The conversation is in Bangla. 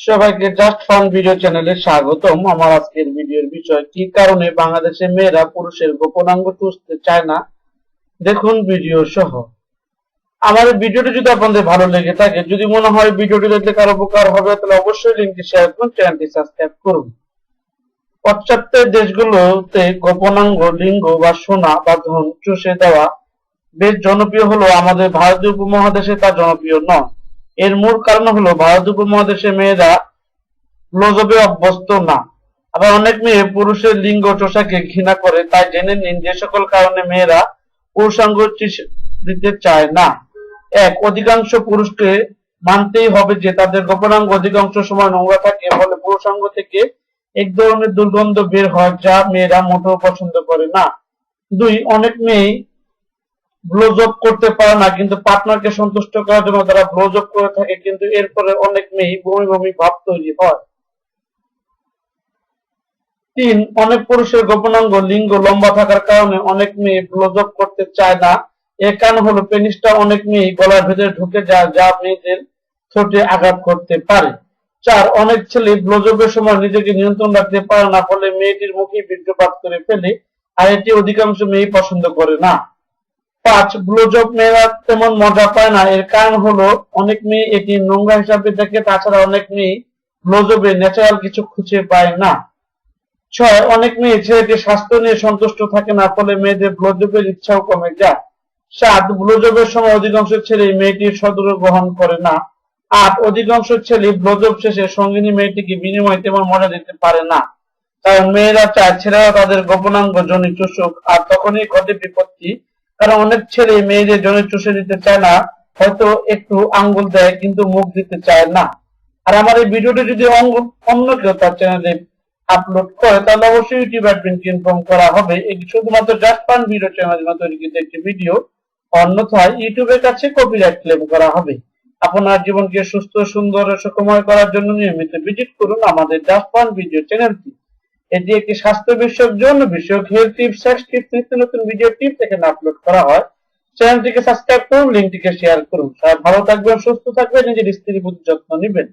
সবাইকে জাস্ট ফান ভিডিও চ্যানেলে স্বাগতম। আমার আজকের ভিডিওর বিষয়, কি কারণে বাংলাদেশে মেয়েরা পুরুষের গোপনাঙ্গ চুষতে চায় না? দেখুন ভিডিও সহ। আমার ভিডিওটি যদি আপনাদের ভালো লেগে থাকে, যদি মনে হয় ভিডিওটি দেখলে কারও উপকার হবে, তাহলে অবশ্যই লিঙ্কটি শেয়ার করুন চ্যানেলটি সাবস্ক্রাইব করুন। পাশ্চাত্যের দেশগুলোতে গোপনাঙ্গ লিঙ্গ বা সোনা বা ধন চুষে দেওয়া বেশ জনপ্রিয় হলো আমাদের ভারতীয় উপমহাদেশে তা জনপ্রিয় নয়। এর মূল কারণ হলো ভারত উপমহাদেশে মেয়েরা ব্লোজবে অভ্যস্ত না। আবার অনেক মেয়ে পুরুষের লিঙ্গ চোষাকে ঘৃণা করে, তাই জেনে নিন যে সকল কারণে মেয়েরা পুরুষাঙ্গ দিতে চায় না। এক, অধিকাংশ পুরুষকে মানতেই হবে যে তাদের গোপনাঙ্গ অধিকাংশ সময় নোংরা থাকে, ফলে পুরুষাঙ্গ থেকে এক ধরনের দুর্গন্ধ বের হয় যা মেয়েরা মোটেও পছন্দ করে না। দুই, অনেক মেয়ে ব্লোজব করতে পারে না, কিন্তু পার্টনারকে সন্তুষ্ট করার জন্য তারা ব্লোজব করে থাকে, কিন্তু এরপরে অনেক মেয়ে বমি বমি ভাব তৈরি হয়। তিন, অনেক পুরুষের গোপনাঙ্গ লিঙ্গ লম্বা থাকার কারণে অনেক মেয়ে ব্লোজব করতে চায় না। এর কারণ হলো পেনিসটা অনেক মেয়ে গলার ভেতরে ঢুকে যায়, যা মেয়েদের ঠোঁটে আঘাত করতে পারে। চার, অনেক ছেলে ব্লোজবের সময় নিজেকে নিয়ন্ত্রণ রাখতে পারে না, ফলে মেয়েটির মুখে বীর্যপাত করে ফেলে, আর এটি অধিকাংশ মেয়ে পছন্দ করে না। পাঁচ ব্লোজব মেয়েরা তেমন মজা পায় না। এর কারণ হলো, অনেক মেয়ে এটি নোংরা হিসাবে দেখে, তাছাড়া অনেক মেয়ে ব্লোজবে ন্যাচারাল কিছু খুঁজে পায় না। ছয়, অনেক মেয়ে ছেলেটির স্বাস্থ্য নিয়ে সন্তুষ্ট থাকে না, ফলে মেয়েদের ব্লোজবের ইচ্ছাও কমে যায়। সাত ব্লোজবের সময় অধিকাংশ ছেলে মেয়েটির সদর গ্রহণ করে না। আট, অধিকাংশ ছেলে ব্লোজব শেষে সঙ্গিনী মেয়েটিকে বিনিময় তেমন মজা দিতে পারে না। কারণ মেয়েরা চায় ছেলেরা তাদের গোপনাঙ্গ জনি চুষুক আর তখনই ঘটে বিপত্তি। কারণ অনেক ছেলে মেয়েদের জন্য চুষে দিতে চায় না, হয়তো একটু আঙ্গুল দেয় কিন্তু মুখ দিতে চায় না। আর আমার এই ভিডিওটি যদি অন্য কেউ তার চ্যানেলে আপলোড করে, তাহলে অবশ্যই ইউটিউব অ্যাডমিনকে ইনফর্ম করা হবে। এটি শুধুমাত্র জাস্ট ফান ভিডিও চ্যানেল তৈরি কিন্তু একটি ভিডিও অন্যথায় ইউটিউবের কাছে কপিরাইট ক্লেম করা হবে। আপনার জীবনকে সুস্থ, সুন্দর সুখময় করার জন্য নিয়মিত ভিজিট করুন আমাদের জাস্ট ফান ভিডিও চ্যানেলটি এটি একটি স্বাস্থ্য বিষয়ক জন্য বিষয়ক হেলথ টিপস টিপস নিত্য নতুন ভিডিও টিপস এখানে আপলোড করা হয়। চ্যানেলটিকে সাবস্ক্রাইব করুন লিঙ্কটিকে শেয়ার করুন। সবাই ভালো থাকবেন, সুস্থ থাকবেন, নিজের স্ত্রীর প্রতি যত্ন নেবেন।